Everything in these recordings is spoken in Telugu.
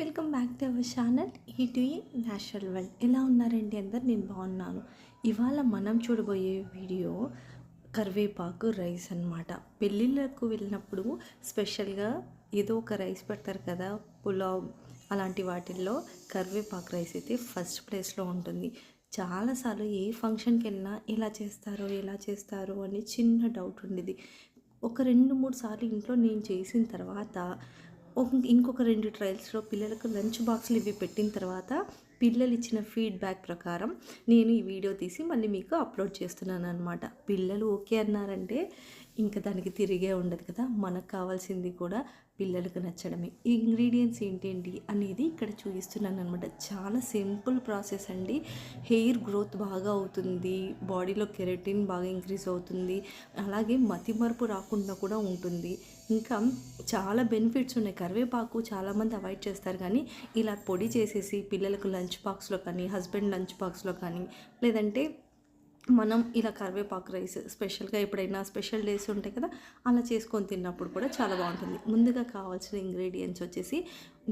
Welcome back to our channel ఈ న్యాచురల్ వరల్డ్. ఎలా ఉన్నారండి అందరు? నేను బాగున్నాను. ఇవాళ మనం చూడబోయే వీడియో కరివేపాకు రైస్ అన్నమాట. పెళ్ళిళ్ళకు వెళ్ళినప్పుడు స్పెషల్గా ఏదో ఒక రైస్ పెడతారు కదా పులావ్ అలాంటి వాటిల్లో కరివేపాకు రైస్ అయితే ఫస్ట్ ప్లేస్లో ఉంటుంది. చాలాసార్లు ఏ ఫంక్షన్కి వెళ్ళినా ఎలా చేస్తారో ఎలా చేస్తారో అని చిన్న డౌట్ ఉండేది. ఒక రెండు మూడు సార్లు ఇంట్లో నేను చేసిన తర్వాత ఇంకొక రెండు ట్రయల్స్లో పిల్లలకు లంచ్ బాక్స్లు ఇవి పెట్టిన తర్వాత పిల్లలు ఇచ్చిన ఫీడ్బ్యాక్ ప్రకారం నేను ఈ వీడియో తీసి మళ్ళీ మీకు అప్లోడ్ చేస్తున్నాను అనమాట పిల్లలు ఓకే అన్నారంటే ఇంకా దానికి తిరిగే ఉండదు కదా. మనకు కావాల్సింది కూడా పిల్లలకు నచ్చడమే. ఈ ఇంగ్రీడియంట్స్ ఏంటేంటి అనేది ఇక్కడ చూపిస్తున్నాను అనమాట చాలా సింపుల్ ప్రాసెస్ అండి. హెయిర్ గ్రోత్ బాగా అవుతుంది బాడీలో కెరటిన్ బాగా ఇంక్రీజ్ అవుతుంది అలాగే మతిమరుపు రాకుండా కూడా ఉంటుంది. ఇంకా చాలా బెనిఫిట్స్ ఉన్నాయి. కరివేపాకు చాలామంది అవాయిడ్ చేస్తారు కానీ ఇలా పొడి చేసేసి పిల్లలకు లంచ్ బాక్స్లో కానీ హస్బెండ్ లంచ్ బాక్స్లో కానీ లేదంటే మనం ఇలా కరివేపాకు రైస్ స్పెషల్గా ఎప్పుడైనా స్పెషల్ డేస్ ఉంటాయి కదా అలా చేసుకొని తిన్నప్పుడు కూడా చాలా బాగుంటుంది. ముందుగా కావాల్సిన ఇంగ్రీడియంట్స్ వచ్చేసి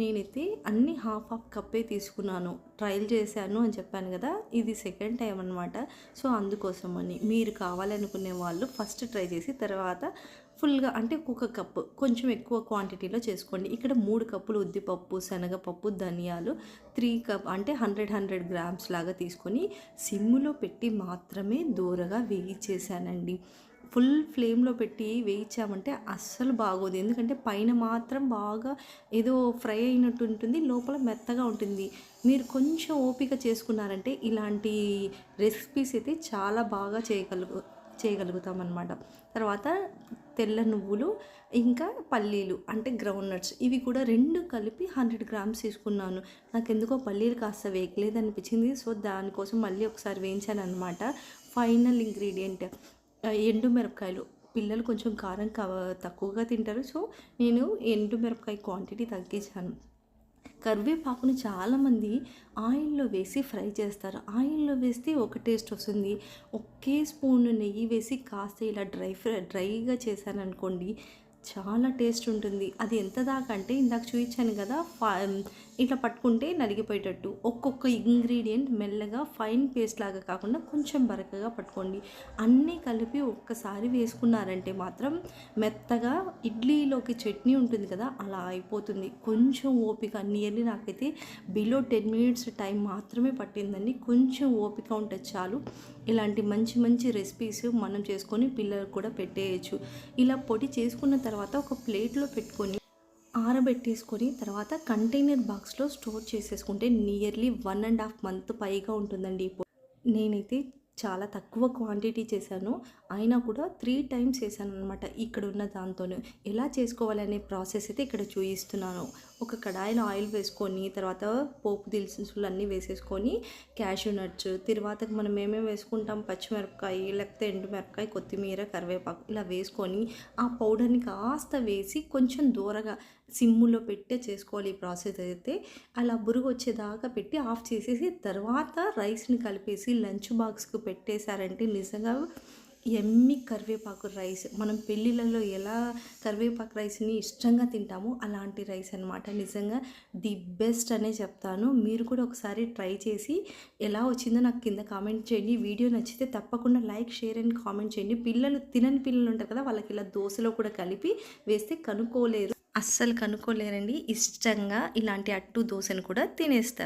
నేనైతే అన్ని హాఫ్ హాఫ్ కప్పే తీసుకున్నాను. ట్రయల్ చేశాను అని చెప్పాను కదా ఇది సెకండ్ టైం అనమాట సో అందుకోసం అని మీరు కావాలనుకునే వాళ్ళు ఫస్ట్ ట్రై చేసి తర్వాత ఫుల్గా అంటే ఒక్కొక్క కప్పు కొంచెం ఎక్కువ క్వాంటిటీలో చేసుకోండి. ఇక్కడ మూడు కప్పులు ఉద్దిపప్పు శనగపప్పు ధనియాలు త్రీ కప్ అంటే హండ్రెడ్ హండ్రెడ్ గ్రామ్స్ లాగా తీసుకొని సిమ్ములో పెట్టి మాత్రమే దూరగా వేయించేసానండి ఫుల్ ఫ్లేమ్లో పెట్టి వేయించామంటే అస్సలు బాగోదు. ఎందుకంటే పైన మాత్రం బాగా ఏదో ఫ్రై అయినట్టు ఉంటుంది లోపల మెత్తగా ఉంటుంది. మీరు కొంచెం ఓపిక చేసుకున్నారంటే ఇలాంటి రెసిపీస్ అయితే చాలా బాగా చేయగలుగు చేయగలుగుతాం అనమాట తర్వాత తెల్ల నువ్వులు ఇంకా పల్లీలు అంటే గ్రౌండ్ నట్స్ ఇవి కూడా రెండు కలిపి హండ్రెడ్ గ్రామ్స్ తీసుకున్నాను. నాకు ఎందుకో పల్లీలు కాస్త వేయలేదు అనిపించింది సో దానికోసం మళ్ళీ ఒకసారి వేయించాను అనమాట ఫైనల్ ఇంగ్రీడియంట్. ఎండు మిరపకాయలు. పిల్లలు కొంచెం కారం తక్కువగా తింటారు. సో నేను ఎండు మిరపకాయ క్వాంటిటీ తగ్గించాను. కరివేపాకుని చాలామంది ఆయిల్లో వేసి ఫ్రై చేస్తారు. ఆయిల్లో వేస్తే ఒక టేస్ట్ వస్తుంది. ఒకే స్పూన్ నెయ్యి వేసి కాస్త ఇలా డ్రై ఫ్రై డ్రైగా చేశాను అనుకోండి చాలా టేస్ట్ ఉంటుంది. అది ఎంత దాకా అంటే ఇందాక చూపించాను కదా ఫా ఇట్లా పట్టుకుంటే నలిగిపోయేటట్టు. ఒక్కొక్క ఇంగ్రీడియంట్ మెల్లగా ఫైన్ పేస్ట్ లాగా కాకుండా కొంచెం బరకగా పట్టుకోండి. అన్నీ కలిపి ఒక్కసారి వేసుకున్నారంటే మాత్రం మెత్తగా ఇడ్లీలోకి చట్నీ ఉంటుంది కదా అలా అయిపోతుంది. కొంచెం ఓపిక నియర్లీ నాకైతే బిలో టెన్ మినిట్స్ టైం మాత్రమే పట్టిందండి. కొంచెం ఓపిక ఉంటే చాలు. ఇలాంటి మంచి మంచి రెసిపీస్ మనం చేసుకొని పిల్లలకు కూడా పెట్టేయచ్చు. ఇలా పొడి చేసుకున్న తర్వాత ఒక ప్లేట్లో పెట్టుకొని ఆరబెట్టేసుకొని తర్వాత కంటైనర్ బాక్స్లో స్టోర్ చేసేసుకుంటే nearly one and half month పైగా ఉంటుందండి. ఇప్పుడు నేనైతే చాలా తక్కువ క్వాంటిటీ చేశాను. అయినా కూడా త్రీ టైమ్స్ చేశాను అనమాట ఇక్కడ ఉన్న దాంతోనే. ఎలా చేసుకోవాలనే ప్రాసెస్ అయితే ఇక్కడ చూపిస్తున్నాను ఒక కడాయిలో ఆయిల్ వేసుకొని తర్వాత పోపు దిల్సులు అన్నీ వేసేసుకొని క్యాషూ నట్స్ తర్వాత మనం ఏమేమి వేసుకుంటాం? పచ్చిమిరపకాయ లేకపోతే ఎండుమిరపకాయ కొత్తిమీర కరివేపాకు ఇలా వేసుకొని ఆ పౌడర్ని కాస్త వేసి కొంచెం దూరగా సిమ్ములో పెట్టే చేసుకోవాలి ఈ ప్రాసెస్ అయితే. అలా బురుగు వచ్చేదాకా పెట్టి ఆఫ్ చేసేసి తర్వాత రైస్ని కలిపేసి లంచ్ బాక్స్కి పెట్టేశారంటే నిజంగా ఎమ్మి కరివేపాకు రైస్. మనం పెళ్ళిళ్ళలో ఎలా కరివేపాకు రైస్ని ఇష్టంగా తింటామో అలాంటి రైస్ అనమాట నిజంగా ది బెస్ట్ అనే చెప్తాను. మీరు కూడా ఒకసారి ట్రై చేసి ఎలా వచ్చిందో నాకు కింద కామెంట్ చేయండి. వీడియో నచ్చితే తప్పకుండా లైక్ షేర్ అండ్ కామెంట్ చేయండి. పిల్లలు తినని పిల్లలు ఉంటారు కదా వాళ్ళకి ఇలా దోశలో కూడా కలిపి వేస్తే కనుక్కోలేరు. అస్సలు కనుక్కోలేరండి. ఇష్టంగా ఇలాంటి అట్టు దోశను కూడా తినేస్తారు.